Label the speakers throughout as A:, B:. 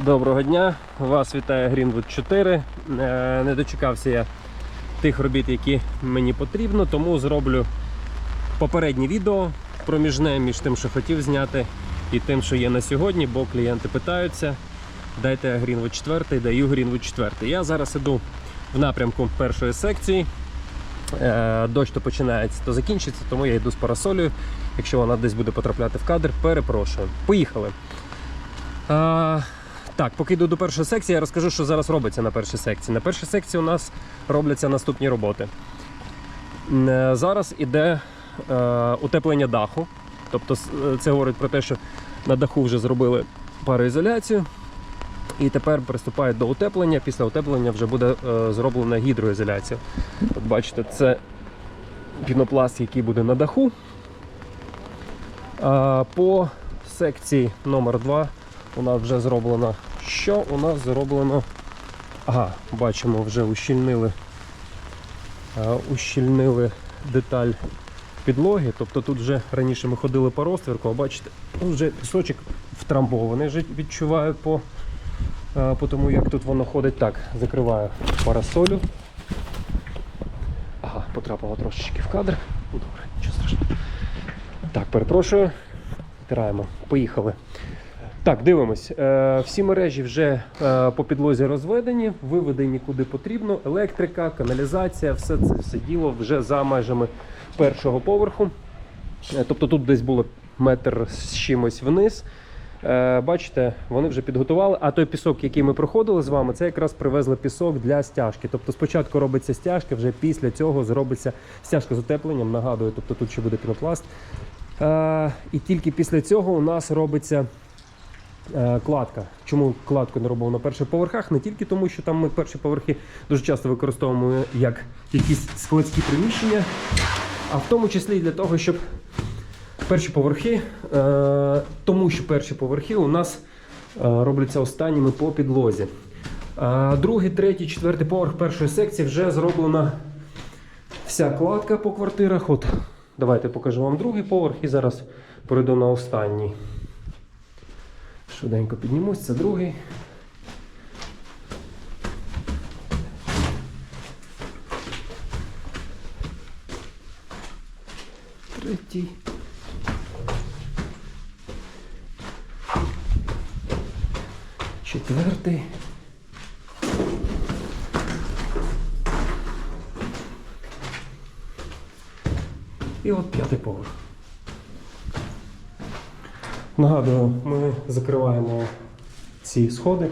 A: Доброго дня! Вас вітає Greenwood 4. Е, Не дочекався я тих робіт, які мені потрібно, тому зроблю попереднє відео проміжне між тим, що хотів зняти, і тим, що є на сьогодні, бо клієнти питаються. Дайте Greenwood 4, даю Greenwood 4. Я зараз іду в напрямку першої секції. Е, Дощ то починається, то закінчиться, тому я йду з парасолею. Якщо вона десь буде потрапляти в кадр, перепрошую. Поїхали. Так, поки йду до першої секції, я розкажу, що зараз робиться на першій секції. На першій секції у нас робляться наступні роботи. Е, Зараз іде е, утеплення даху. Тобто е, це говорить про те, що на даху вже зробили пароізоляцію. І тепер приступають до утеплення. Після утеплення вже буде е, зроблена гідроізоляція. От бачите, це пінопласт, який буде на даху. А, по секції номер 2 у нас вже зроблено. Що у нас зроблено? Ага, бачимо, вже ущільнили, ущільнили деталь підлоги. Тобто тут вже раніше ми ходили по розтвірку, а бачите, тут вже пісочок втрамбований, відчуваю по, по тому, як тут воно ходить. Так, закриваю парасолю. Ага, потрапило трошечки в кадр. Ну, Добре, нічого страшного. Так, перепрошую. Втираємо. Поїхали. Так, дивимось. Е, всі мережі вже е, по підлозі розведені, виведені куди потрібно. Електрика, каналізація, все це все діло вже за межами першого поверху. Е, тобто тут десь було метр з чимось вниз. Бачите, вони вже підготували. А той пісок, який ми проходили з вами, це якраз привезли пісок для стяжки. Тобто спочатку робиться стяжка, вже після цього зробиться стяжка з утепленням. Нагадую, тобто тут ще буде пінопласт. І тільки після цього у нас робиться кладка. Чому кладку не робимо на перших поверхах? Не тільки тому, що там ми перші поверхи дуже часто використовуємо як якісь складські приміщення, а в тому числі і для того, щоб перші поверхи, е, тому що перші поверхи у нас е, робляться останніми по підлозі. Другий, третій, четвертий поверх першої секції вже зроблена вся кладка по квартирах. От давайте покажу вам другий поверх і зараз перейду на останній. Швиденько піднімусь, це другий. Третій. Четвертий. І от п'ятий поверх. Нагадую, ми закриваємо ці сходи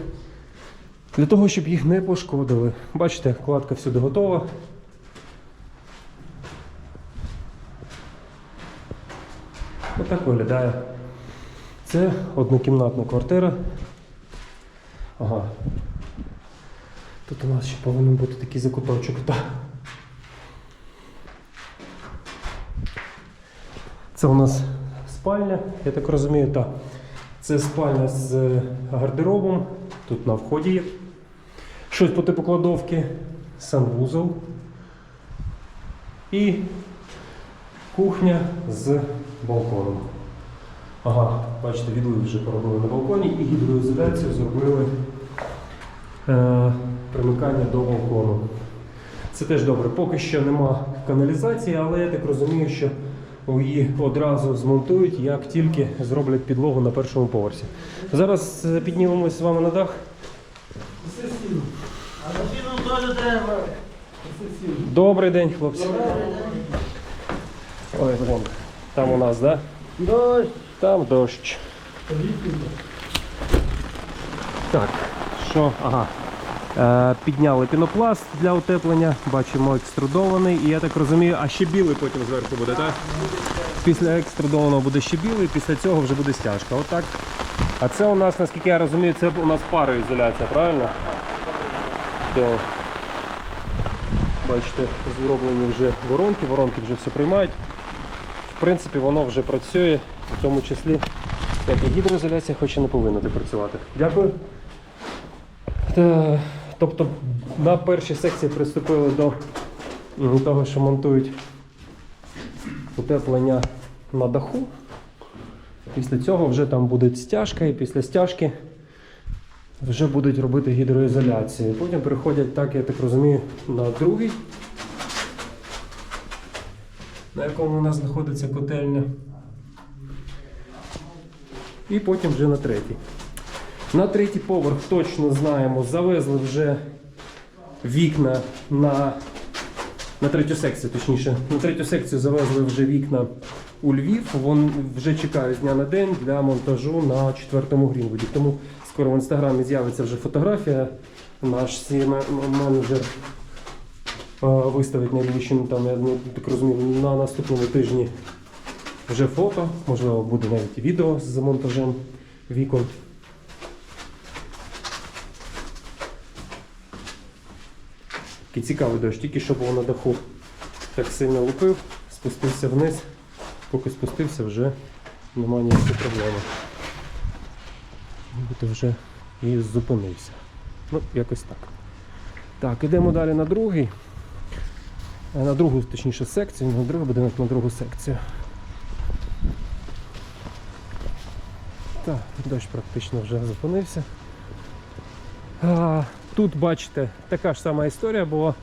A: для того, щоб їх не пошкодили. Бачите, кладка всюди готова. Отак виглядає. Це однокімнатна квартира. Ага. Тут у нас ще повинен бути такий закуточок. Це у нас спальня, я так розумію, так. Це спальня з гардеробом. Тут на вході є щось по типу кладовки, санвузол і кухня з балконом. Ага, бачите, відлив вже поробили на балконі і гідроізоляцію зробили е, примикання до балкону. Це теж добре. Поки що нема каналізації, але я так розумію, що її одразу змонтують, як тільки зроблять підлогу на першому поверсі. Зараз е, піднімемось з вами на дах. Добрий день, хлопці. Ой, вон. Там у нас, да?
B: Дощ.
A: Там дощ. Так, що? Ага. Е, підняли пінопласт для утеплення, бачимо екструдований. І я так розумію, а ще білий потім зверху буде, так? Після екструдованого буде ще білий, після цього вже буде стяжка. Отак. А це у нас, наскільки я розумію, це у нас пароізоляція, правильно? Так. Бачите, зроблені вже воронки, воронки вже все приймають. В принципі, воно вже працює, в тому числі як і гідроізоляція, хоч і не повинна працювати. Дякую. Та, тобто на першій секції приступили до того, що монтують утеплення на даху. Після цього вже там буде стяжка, і після стяжки вже будуть робити гідроізоляцію. Потім переходять, так, я так розумію, на другий, на якому у нас знаходиться котельня. І потім вже на третій. На третій поверх точно знаємо, завезли вже вікна на, на третю секцію, точніше, на третю секцію завезли вже вікна у Львів. Вон вже чекають з дня на день для монтажу на четвертому Грінвуді. Тому скоро в інстаграмі з'явиться вже фотографія. Наш менеджер е, виставить найближчим там, я так розумію, на наступному тижні вже фото, можливо, буде навіть і відео з монтажем вікон. Такий цікавий дощ, тільки що було на даху так сильно лупив, спустився вниз, поки спустився, вже немає ніякої проблеми. Нібито вже і зупинився. Ну, якось так. Так, ідемо далі на другий. Е, На другу, точніше, секцію, на другий будинок на другу секцію. Так, дощ практично вже зупинився. Тут, бачите, така ж сама історія була,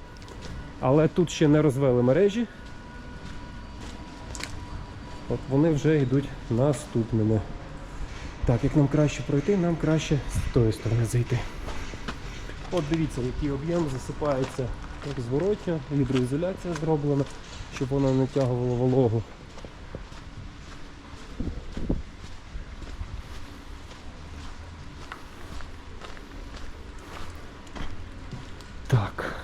A: але тут ще не розвели мережі. От вони вже йдуть наступними. Так, як нам краще пройти, нам краще з тої сторони зайти. От дивіться, який об'єм засипається як зворотня, гідроізоляція зроблена, щоб вона не тягувала вологу. Так.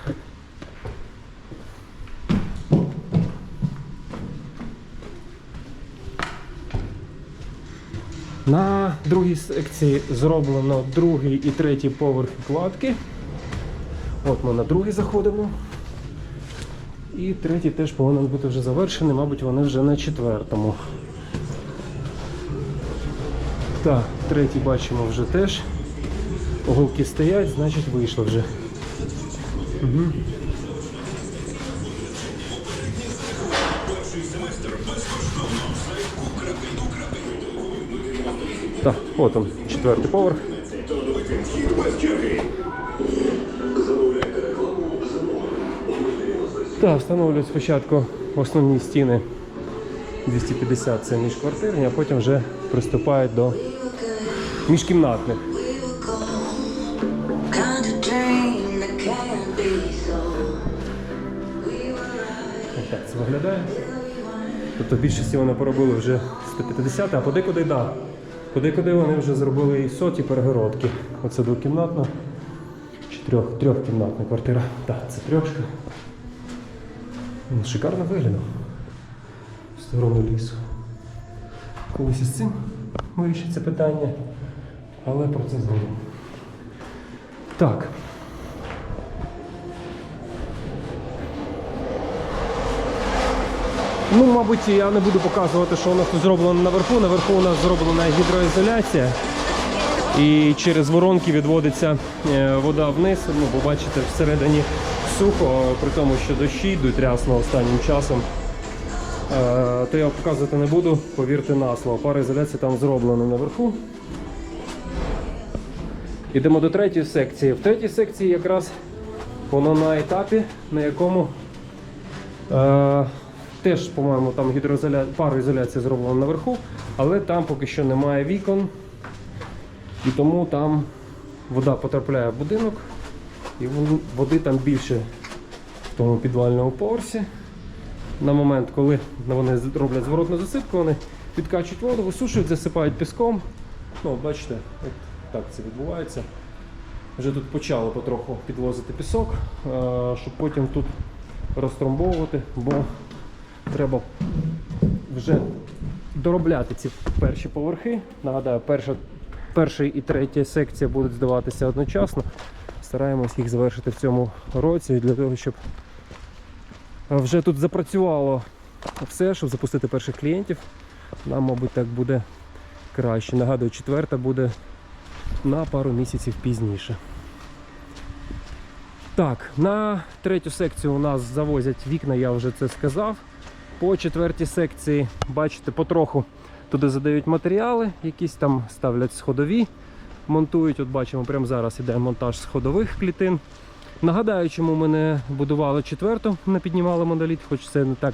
A: На другій секції зроблено другий і третій поверх кладки. От ми на другий заходимо. І третій теж повинен бути вже завершений, мабуть, вони вже на четвертому. Так, третій бачимо вже теж. Оголки стоять, значить вийшло вже. Угу. Так, от он, четвертий поверх. Так, встановлюють спочатку основні стіни 250 це міжквартирні, а потім вже приступають до міжкімнатних. Ось так це виглядає. Тобто в більшості вони поробили вже 150, а подекуди да. Подекуди вони вже зробили і соті перегородки. Оце двокімнатна чи трьох, трьохкімнатна квартира. Так, це трьошка. Ну, Шикарно виглядав. В сторону лісу. Колись із цим вирішиться питання, але про це згодом. Так. Ну, мабуть, я не буду показувати, що у нас тут зроблено наверху. Наверху у нас зроблена гідроізоляція. І через воронки відводиться е, вода вниз. Ну, бо бачите, всередині сухо, при тому, що дощі йдуть рясно останнім часом. Е, То я показувати не буду, повірте на слово. Пара ізоляції там зроблена наверху. Йдемо до третьої секції. В третій секції якраз воно на етапі, на якому е, теж, по-моєму, там гідроізоля... пароізоляція зроблена наверху, але там поки що немає вікон. І тому там вода потрапляє в будинок, і води там більше в тому підвальному поверсі. На момент, коли вони роблять зворотну засипку, вони підкачують воду, висушують, засипають піском. Ну, бачите, от так це відбувається. Вже тут почали потроху підвозити пісок, е, щоб потім тут розтромбовувати, бо треба вже доробляти ці перші поверхи. Нагадаю, перша, перша і третя секція будуть здаватися одночасно. Стараємось їх завершити в цьому році для того, щоб вже тут запрацювало все, щоб запустити перших клієнтів. Нам, мабуть, так буде краще. Нагадую, четверта буде на пару місяців пізніше. Так, на третю секцію у нас завозять вікна, я вже це сказав. По четвертій секції, бачите, потроху туди задають матеріали, якісь там ставлять сходові. монтують. От бачимо, прямо зараз іде монтаж сходових клітин. Нагадаю, чому ми не будували четверту, не піднімали моноліт, хоч це не так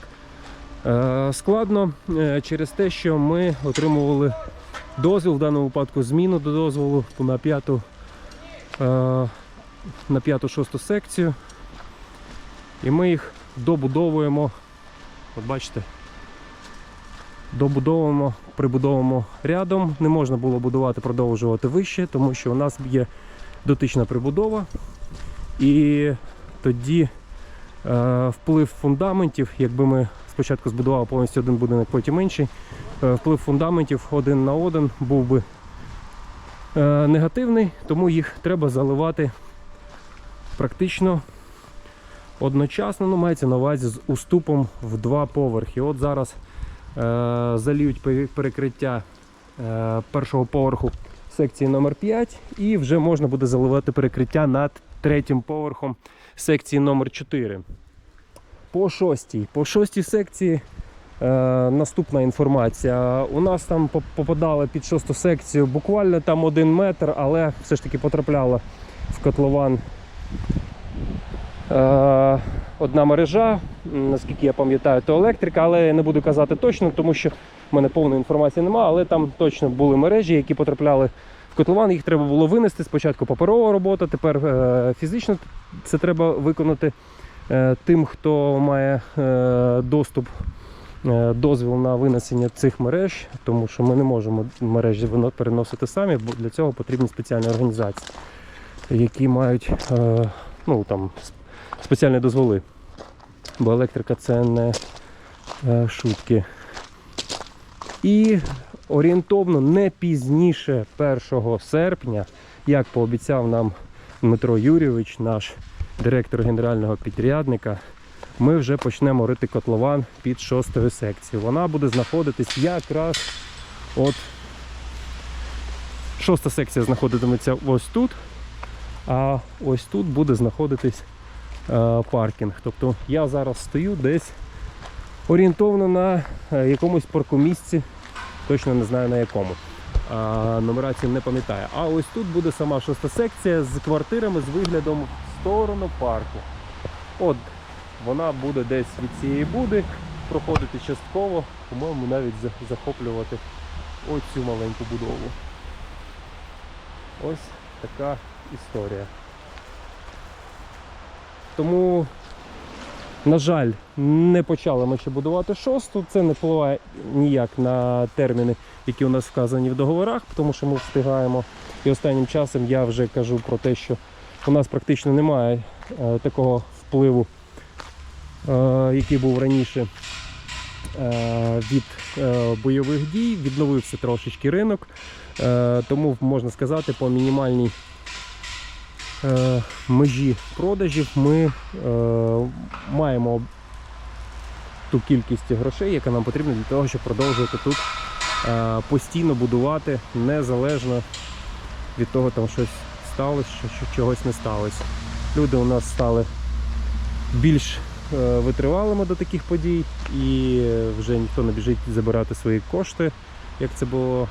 A: е, складно. Е, через те, що ми отримували дозвіл, в даному випадку зміну до дозволу на п'яту е, на п'яту-шосту секцію. І ми їх добудовуємо. От бачите, добудовуємо, прибудовуємо рядом. Не можна було будувати, продовжувати вище, тому що у нас є дотична прибудова. І тоді е, вплив фундаментів, якби ми спочатку збудували повністю один будинок, потім інший, е, вплив фундаментів один на один був би е, негативний, тому їх треба заливати практично одночасно, ну, мається на увазі з уступом в два поверхи. От зараз е, заліють перекриття е, першого поверху секції номер 5 і вже можна буде заливати перекриття над третім поверхом секції номер 4. По шостій. По шостій секції е, наступна інформація. У нас там поп- попадали під шосту секцію буквально там один метр, але все ж таки потрапляла в котлован одна мережа. Наскільки я пам'ятаю, то електрика, але я не буду казати точно, тому що в мене повної інформації немає, але там точно були мережі, які потрапляли в котлован. Їх треба було винести. Спочатку паперова робота, тепер е, фізично це треба виконати е, тим, хто має е, доступ. е, Дозвіл на винесення цих мереж, тому що ми не можемо мережі переносити самі, бо для цього потрібні спеціальні організації, які мають е, ну, там, спеціальні дозволи. Бо електрика це не е, шутки. І орієнтовно не пізніше 1 серпня, як пообіцяв нам Дмитро Юрійович, наш директор генерального підрядника, ми вже почнемо рити котлован під шостою секцією. Вона буде знаходитись якраз от шоста секція знаходитиметься ось тут, а ось тут буде знаходитись паркінг. Тобто я зараз стою десь орієнтовно на е, якомусь паркомісці, точно не знаю на якому. Нумерацію не пам'ятаю. А ось тут буде сама шоста секція з квартирами з виглядом в сторону парку. От вона буде десь від цієї буди проходити частково, по-моєму, навіть захоплювати оцю маленьку будову. Ось така історія. Тому, на жаль, не почали ми ще будувати шосту. Це не впливає ніяк на терміни, які у нас вказані в договорах, тому що ми встигаємо. І останнім часом я вже кажу про те, що у нас практично немає е, такого впливу, е, який був раніше е, від бойових дій. Відновився трошечки ринок. Тому можна сказати, по мінімальній межі продажів ми е, маємо ту кількість грошей, яка нам потрібна для того, щоб продовжувати тут е, постійно будувати, незалежно від того, там щось сталося, що, чогось не сталося. Люди у нас стали більш е, витривалими до таких подій, і вже ніхто не біжить забирати свої кошти, як це було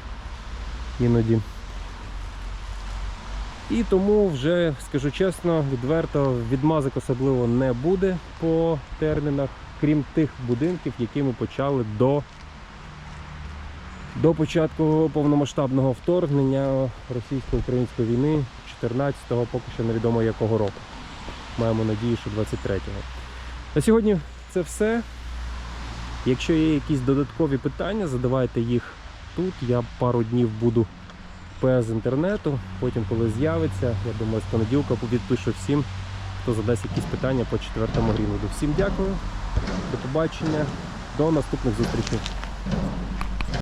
A: іноді. І тому вже, скажу чесно, відверто, відмазок особливо не буде по термінах, крім тих будинків, які ми почали до, до початку повномасштабного вторгнення російсько-української війни 14-го, поки що невідомо якого року. Маємо надію, що 23-го. На сьогодні це все. Якщо є якісь додаткові питання, задавайте їх тут. Я пару днів буду без інтернету. Потім, коли з'явиться, я думаю, з понеділка відпишу всім, хто задасть якісь питання по четвертому рівню. Всім дякую, до побачення, до наступних зустрічей.